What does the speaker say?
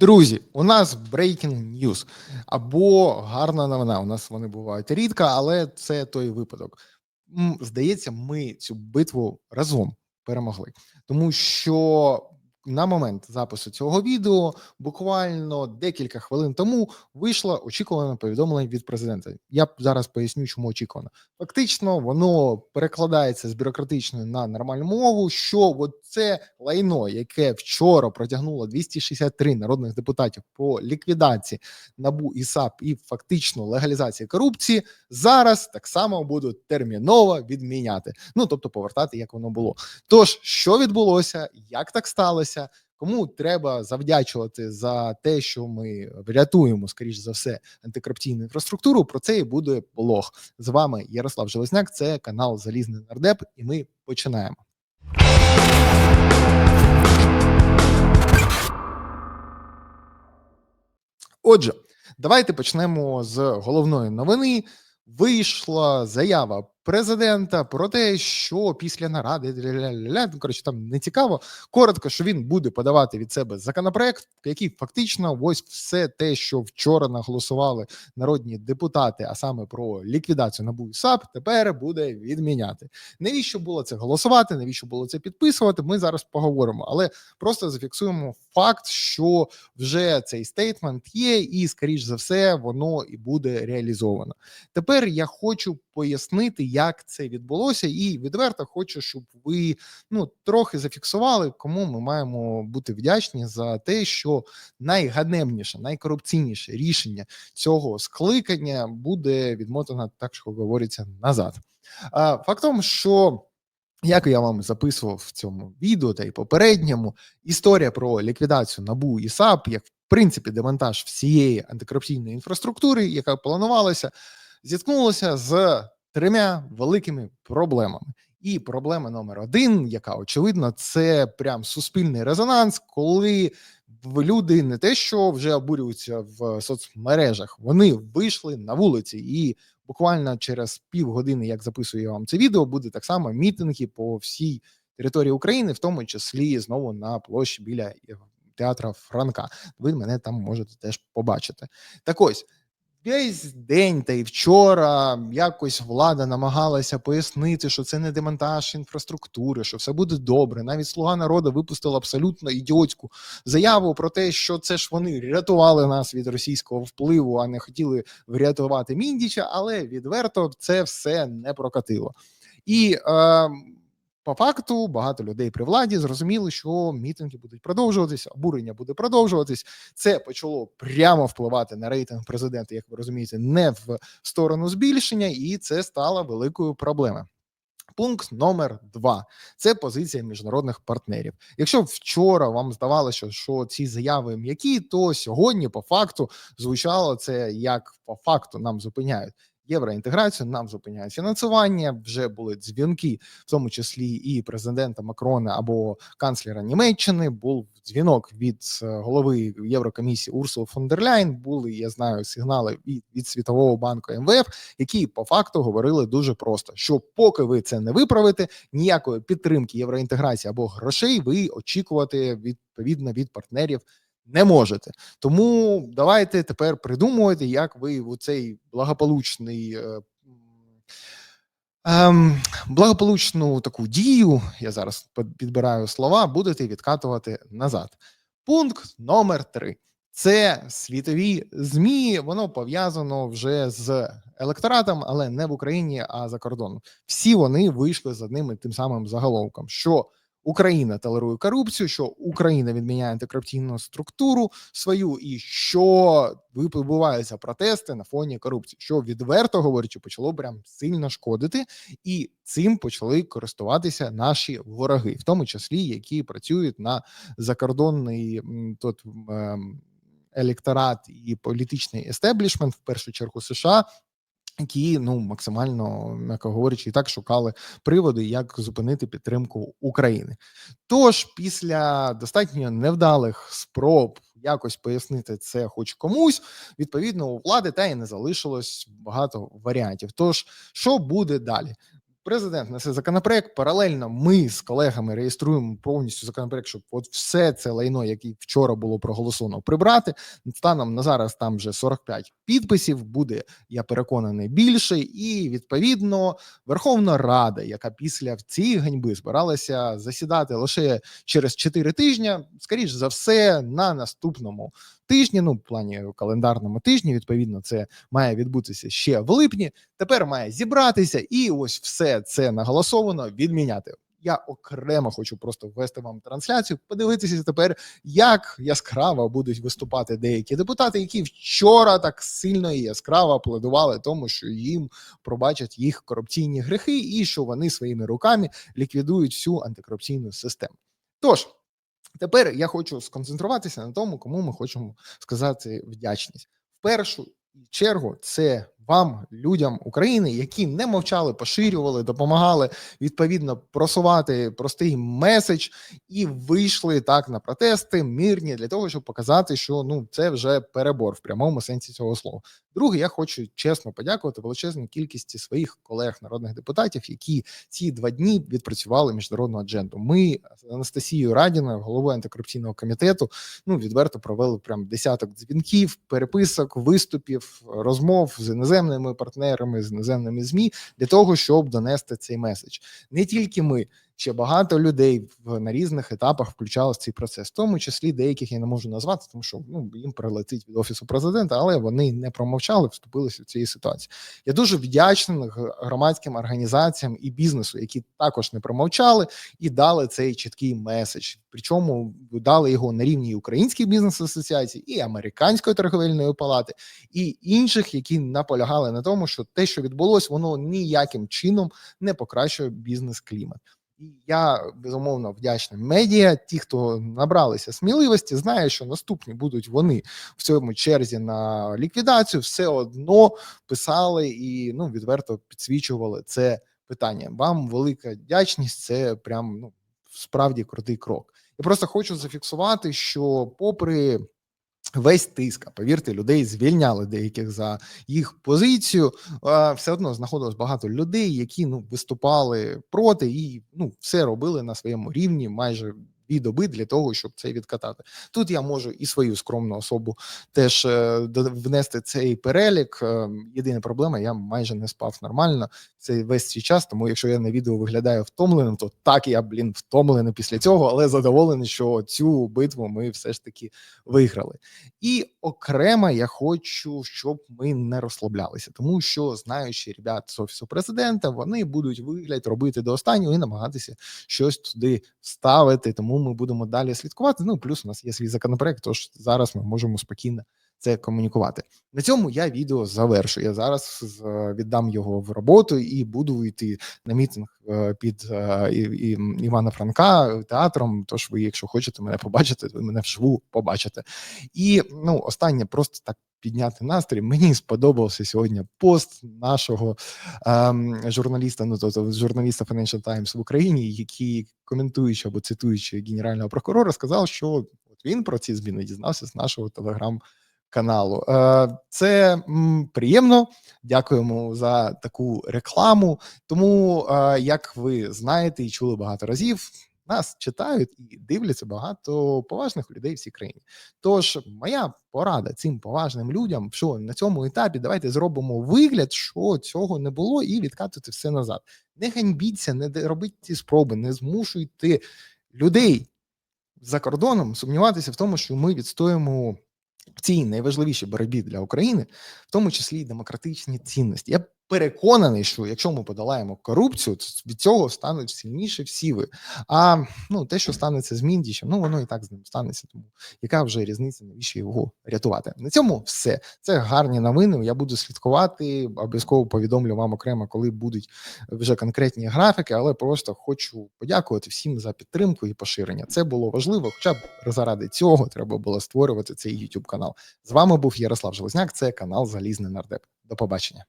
Друзі, у нас breaking news або гарна новина. У нас вони бувають рідко, але це той випадок. Здається, ми цю битву разом перемогли, тому що на момент запису цього відео буквально декілька хвилин тому вийшло очікуване повідомлення від президента. Я зараз поясню, чому очікувано. Фактично, воно перекладається з бюрократичної на нормальну мову. Що от це лайно, яке вчора протягнуло 263 народних депутатів по ліквідації набу і САП і фактично легалізації корупції, зараз так само будуть терміново відміняти. Ну тобто повертати, як воно було. Тож, що відбулося, як так сталося? Кому треба завдячувати за те, що ми врятуємо, скоріш за все, антикорупційну інфраструктуру? Про це і буде блог. З вами Ярослав Железняк, це канал Залізний Нардеп, і ми починаємо. Отже, давайте почнемо з головної новини. Вийшла заява президента про те, що після наради ля-ля-ля-ля, ну, коротше, там не цікаво. Коротко, що він буде подавати від себе законопроект, який фактично ось все те, що вчора наголосували народні депутати, а саме про ліквідацію НАБУ і САП, тепер буде відміняти. Навіщо було це голосувати? Навіщо було це підписувати? Ми зараз поговоримо, але просто зафіксуємо факт, що вже цей стейтмент є, і скоріш за все воно і буде реалізовано. Тепер я хочу пояснити, як це відбулося, і відверто хочу, щоб ви ну трохи зафіксували, кому ми маємо бути вдячні за те, що найганебніше, найкорупційніше рішення цього скликання буде відмотано, так що говориться назад. Фактом, що як я вам записував в цьому відео та й попередньому, історія про ліквідацію набу і САП, як в принципі демонтаж всієї антикорупційної інфраструктури, яка планувалася, зіткнулася з трьома великими проблемами. І проблема номер один, яка очевидно, це прям суспільний резонанс, коли люди не те, що вже обурюються в соцмережах, вони вийшли на вулиці, і буквально через півгодини, як записую я вам це відео, буде так само мітинги по всій території України, в тому числі знову на площі біля театра Франка. Ви мене там можете теж побачити. Так ось весь день та й вчора якось влада намагалася пояснити, що це не демонтаж інфраструктури, що все буде добре. Навіть слуга народу випустила абсолютно ідіотську заяву про те, що це ж вони рятували нас від російського впливу, а не хотіли врятувати міндіча, але відверто це все не прокатило. І е, по факту багато людей при владі зрозуміли, що мітинги будуть продовжуватися, обурення буде продовжуватись. Це почало прямо впливати на рейтинг президента, як ви розумієте, не в сторону збільшення, і це стало великою проблемою. Пункт номер два це позиція міжнародних партнерів. Якщо вчора вам здавалося, що ці заяви м'які, то сьогодні по факту звучало це як по факту нам зупиняють євроінтеграцію, нам зупиняють фінансування. Вже були дзвінки, в тому числі і президента Макрона або канцлера Німеччини. Був дзвінок від е, голови Єврокомісії Урсули фон дер Ляйн. Були я знаю сигнали від, від світового банку МВФ, які по факту говорили дуже просто: що поки ви це не виправите, ніякої підтримки євроінтеграції або грошей ви очікувати відповідно від партнерів не можете. Тому давайте тепер придумувати, як ви у цей благополучний. Е, ем, благополучну таку дію, я зараз підбираю слова, будете відкатувати назад. Пункт номер три це світові змі. Воно пов'язано вже з електоратом, але не в Україні, а за кордоном. Всі вони вийшли з одним і тим самим заголовком. що Україна толерує корупцію, що Україна відміняє антикорупційну структуру свою, і що вибуваються протести на фоні корупції, що відверто говорячи, почало прям сильно шкодити, і цим почали користуватися наші вороги, в тому числі які працюють на закордонний тут ем, електорат і політичний естеблішмент, в першу чергу США які ну максимально м'яко говорячи, і так шукали приводи, як зупинити підтримку України. Тож, після достатньо невдалих спроб якось пояснити це, хоч комусь, відповідно у влади та й не залишилось багато варіантів. Тож, що буде далі? Президент несе законопроект. Паралельно ми з колегами реєструємо повністю законопроект, щоб от все це лайно, яке вчора було проголосовано, прибрати. Станом на зараз там вже 45 підписів. Буде я переконаний більше, і відповідно Верховна Рада, яка після цієї ганьби збиралася засідати лише через 4 тижні, скоріш за все, на наступному тижні. Ну, в плані календарному тижні, відповідно, це має відбутися ще в липні. Тепер має зібратися, і ось все це наголосовано відміняти. Я окремо хочу просто ввести вам трансляцію, подивитися тепер, як яскраво будуть виступати деякі депутати, які вчора так сильно і яскраво аплодували тому, що їм пробачать їх корупційні грехи, і що вони своїми руками ліквідують всю антикорупційну систему. Тож тепер я хочу сконцентруватися на тому, кому ми хочемо сказати вдячність. В першу чергу це вам, людям України, які не мовчали, поширювали, допомагали відповідно просувати простий меседж і вийшли так на протести мирні для того, щоб показати, що ну це вже перебор в прямому сенсі цього слова. Друге, я хочу чесно подякувати величезній кількості своїх колег, народних депутатів, які ці два дні відпрацювали міжнародну адженду. Ми з Анастасією Радіною, головою антикорупційного комітету, ну відверто провели прям десяток дзвінків, переписок, виступів, розмов з іноземними партнерами, з іноземними змі для того, щоб донести цей меседж. Не тільки ми. Ще багато людей на різних етапах включали в цей процес, в тому числі деяких я не можу назвати, тому що ну їм прилетить від офісу президента, але вони не промовчали, вступилися в цій ситуації. Я дуже вдячний громадським організаціям і бізнесу, які також не промовчали і дали цей чіткий меседж. Причому дали його на рівні українських бізнес асоціацій, і американської торговельної палати, і інших, які наполягали на тому, що те, що відбулось, воно ніяким чином не покращує бізнес клімат. І я безумовно вдячний медіа. Ті, хто набралися сміливості, знає, що наступні будуть вони в цьому черзі на ліквідацію, все одно писали і ну відверто підсвічували це питання. Вам велика вдячність. Це прям ну справді крутий крок. Я просто хочу зафіксувати, що попри Весь тиск, повірте, людей звільняли деяких за їх позицію. Все одно знаходилось багато людей, які ну виступали проти і ну все робили на своєму рівні, майже дві доби для того, щоб це відкатати. Тут я можу і свою скромну особу теж е, внести цей перелік. Е, єдина проблема, я майже не спав нормально цей весь цей час. Тому якщо я на відео виглядаю втомленим, то так я блін втомлений після цього, але задоволений, що цю битву ми все ж таки виграли. І окремо я хочу, щоб ми не розслаблялися, тому що знаючи ребят з офісу президента, вони будуть вигляд робити до останнього і намагатися щось туди вставити. Тому ми будемо далі слідкувати. Ну плюс у нас є свій законопроект, тож зараз ми можемо спокійно це комунікувати. На цьому я відео завершу. Я зараз віддам його в роботу і буду йти на мітинг е, під е, Івана Франка театром. Тож ви, якщо хочете мене побачити, ви мене вживу побачите. І ну останнє просто так. Підняти настрій мені сподобався сьогодні пост нашого ем, журналіста, ну тобто журналіста Financial Times в Україні, який коментуючи або цитуючи генерального прокурора, сказав, що от він про ці зміни дізнався з нашого телеграм каналу. Е, це приємно. Дякуємо за таку рекламу. Тому, е, як ви знаєте і чули багато разів, нас читають і дивляться багато поважних людей в цій країні. Тож, моя порада цим поважним людям, що на цьому етапі давайте зробимо вигляд, що цього не було, і відкатити все назад. Не ганьбіться, не робіть ці спроби, не змушуйте людей за кордоном сумніватися в тому, що ми відстоїмо цій найважливішій боротьбі для України, в тому числі і демократичні цінності. Я переконаний, що якщо ми подолаємо корупцію, то від цього стануть сильніше всі ви. А ну те, що станеться з Міндічем, ну воно і так з ним станеться. Тому яка вже різниця, навіщо його рятувати? На цьому все це гарні новини. Я буду слідкувати. Обов'язково повідомлю вам окремо, коли будуть вже конкретні графіки, але просто хочу подякувати всім за підтримку і поширення. Це було важливо. Хоча б заради цього треба було створювати цей YouTube канал. З вами був Ярослав Железняк. Це канал Залізний Нардеп. До побачення.